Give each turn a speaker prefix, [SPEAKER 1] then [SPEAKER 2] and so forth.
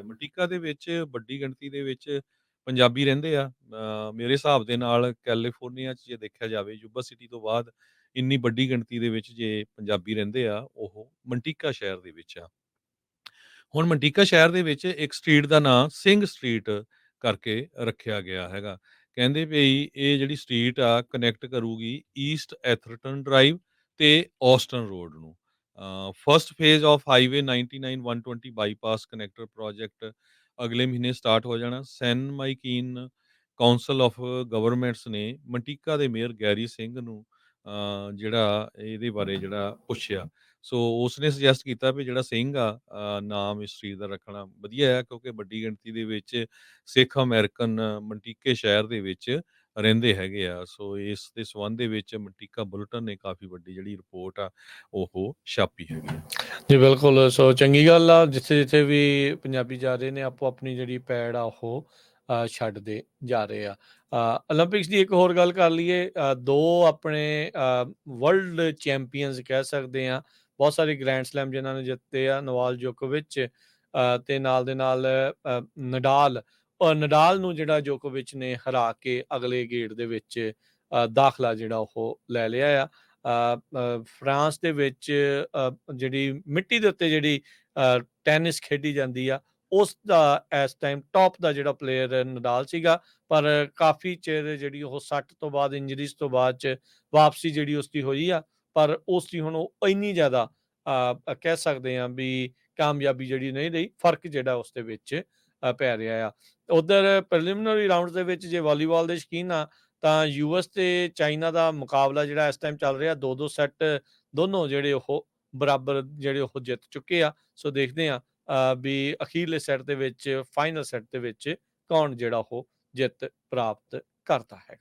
[SPEAKER 1] ਆ। ਮਟੀਕਾ ਦੇ ਵਿੱਚ ਵੱਡੀ ਗਿਣਤੀ ਦੇ ਵਿੱਚ ਪੰਜਾਬੀ ਰਹਿੰਦੇ ਆ। ਅ, ਮੇਰੇ ਹਿਸਾਬ ਦੇ ਨਾਲ ਕੈਲੀਫੋਰਨੀਆ 'ਚ ਜੇ ਦੇਖਿਆ ਜਾਵੇ ਯੂਬਾ ਸਿਟੀ ਤੋਂ ਬਾਅਦ ਇੰਨੀ ਵੱਡੀ ਗਿਣਤੀ ਦੇ ਵਿੱਚ ਜੇ ਪੰਜਾਬੀ ਰਹਿੰਦੇ ਆ ਉਹ ਮੰਟੀਕਾ ਸ਼ਹਿਰ ਦੇ ਵਿੱਚ ਆ। ਹੁਣ ਮੰਟੀਕਾ ਸ਼ਹਿਰ ਦੇ ਵਿੱਚ ਇੱਕ ਸਟਰੀਟ ਦਾ ਨਾਂ ਸਿੰਘ ਸਟਰੀਟ ਕਰਕੇ ਰੱਖਿਆ ਗਿਆ ਹੈਗਾ। ਕਹਿੰਦੇ ਵੀ ਇਹ ਜਿਹੜੀ ਸਟਰੀਟ ਆ ਕਨੈਕਟ ਕਰੂਗੀ ਈਸਟ ਐਥਰਟਨ ਡਰਾਈਵ ਤੇ ਔਸਟਨ ਰੋਡ ਨੂੰ। First phase of highway 99120 bypass connector project ਅਗਲੇ ਮਹੀਨੇ ਸਟਾਰਟ ਹੋ ਜਾਣਾ San Joaquin Council of Governments ਨੇ ਮੰਟੀਕਾ ਦੇ ਮੇਅਰ ਗੈਰੀ ਸਿੰਘ ਨੂੰ ਜਿਹੜਾ ਇਹਦੇ ਬਾਰੇ ਜਿਹੜਾ ਪੁੱਛਿਆ ਸੋ ਉਸਨੇ ਸੁਜੈਸਟ ਕੀਤਾ ਵੀ ਜਿਹੜਾ ਸਿੰਘ ਆ ਨਾਮ ਇਸ ਚੀਜ਼ ਦਾ ਰੱਖਣਾ ਵਧੀਆ ਹੈ ਕਿਉਂਕਿ ਵੱਡੀ ਗਿਣਤੀ ਦੇ ਵਿੱਚ ਸਿੱਖ ਅਮਰੀਕਨ ਮੰਟੀਕੇ ਸ਼ਹਿਰ ਦੇ ਵਿੱਚ ਰਹਿੰਦੇ ਹੈਗੇ ਆ, ਸੋ ਇਸ ਦੇ ਸਬੰਧ ਦੇ ਵਿੱਚ ਮਟੀਕਾ ਬੁਲਟਨ ਨੇ ਕਾਫੀ ਵੱਡੀ ਜਿਹੜੀ ਰਿਪੋਰਟ ਆ, ਉਹ ਛਾਪੀ ਹੈਗੀ
[SPEAKER 2] ਜੀ, ਬਿਲਕੁਲ, ਸੋ ਚੰਗੀ ਗੱਲ ਆ, ਜਿੱਥੇ ਜਿੱਥੇ ਵੀ ਪੰਜਾਬੀ ਜਾ ਰਹੇ ਨੇ, ਆਪੋ ਆਪਣੀ ਜਿਹੜੀ ਪੈੜ ਆ, ਉਹ ਛੱਡਦੇ ਜਾ ਰਹੇ ਆ। 올림픽ਸ ਦੀ ਇੱਕ ਹੋਰ ਗੱਲ ਕਰ ਲਈਏ ਦੋ ਆਪਣੇ ਵਰਲਡ ਚੈਂਪੀਅਨਸ ਕਹਿ ਸਕਦੇ ਆ, ਬਹੁਤ ਸਾਰੇ ਗ੍ਰੈਂਡ ਸਲੈਮ ਜਿਨ੍ਹਾਂ ਨੇ ਜਿੱਤੇ ਆ, ਨਵਾਲ ਜੋਕੋਵਿਚ ਤੇ ਨਾਲ ਦੇ ਨਾਲ ਨਡਾਲ ਨਡਾਲ ਨੂੰ ਜਿਹੜਾ ਜੋਕੋਵਿਚ ਨੇ ਹਰਾ ਕੇ ਅਗਲੇ ਗੇੜ ਦੇ ਵਿੱਚ ਦਾਖਲਾ ਜਿਹੜਾ ਉਹ ਲੈ ਲਿਆ ਆ। ਫਰਾਂਸ ਦੇ ਵਿੱਚ ਜਿਹੜੀ ਮਿੱਟੀ ਦੇ ਉੱਤੇ ਜਿਹੜੀ ਟੈਨਿਸ ਖੇਡੀ ਜਾਂਦੀ ਆ, ਉਸ ਦਾ ਇਸ ਟਾਈਮ ਟੌਪ ਦਾ ਜਿਹੜਾ ਪਲੇਅਰ ਨਡਾਲ ਸੀਗਾ, ਪਰ ਕਾਫੀ ਚਿਰ ਜਿਹੜੀ ਉਹ ਸੱਟ ਤੋਂ ਬਾਅਦ ਇੰਜਰੀਜ਼ ਤੋਂ ਬਾਅਦ ਚ ਵਾਪਸੀ ਜਿਹੜੀ ਉਸਦੀ ਹੋਈ ਆ, ਪਰ ਉਸ ਦੀ ਹੁਣ ਉਹ ਇੰਨੀ ਜ਼ਿਆਦਾ ਕਹਿ ਸਕਦੇ ਆ ਵੀ ਕਾਮਯਾਬੀ ਜਿਹੜੀ ਨਹੀਂ ਰਹੀ, ਫ਼ਰਕ ਜਿਹੜਾ ਉਸ ਦੇ ਵਿੱਚ ਪੈ ਰਿਹਾ ਆ। ਉਧਰ ਪ੍ਰੀਲਿਮਿਨਰੀ ਰਾਉਂਡ ਦੇ ਵਿੱਚ ਜੇ ਵਾਲੀਬਾਲ ਦੇ ਸ਼ੌਕੀਨ ਆ, ਤਾਂ ਯੂਐਸ ਤੇ ਚਾਈਨਾ ਦਾ ਮੁਕਾਬਲਾ ਜਿਹੜਾ ਇਸ ਟਾਈਮ ਚੱਲ ਰਿਹਾ ਦੋ ਦੋ ਸੈੱਟ ਦੋਨੋਂ ਜਿਹੜੇ ਉਹ ਬਰਾਬਰ ਜਿਹੜੇ ਉਹ ਜਿੱਤ ਚੁੱਕੇ ਆ। ਸੋ ਦੇਖਦੇ ਆ ਵੀ ਅਖੀਰਲੇ ਸੈੱਟ ਦੇ ਵਿੱਚ ਫਾਈਨਲ ਸੈੱਟ ਦੇ ਵਿੱਚ ਕੌਣ ਜਿਹੜਾ ਉਹ ਜਿੱਤ ਪ੍ਰਾਪਤ ਕਰਦਾ ਹੈਗਾ।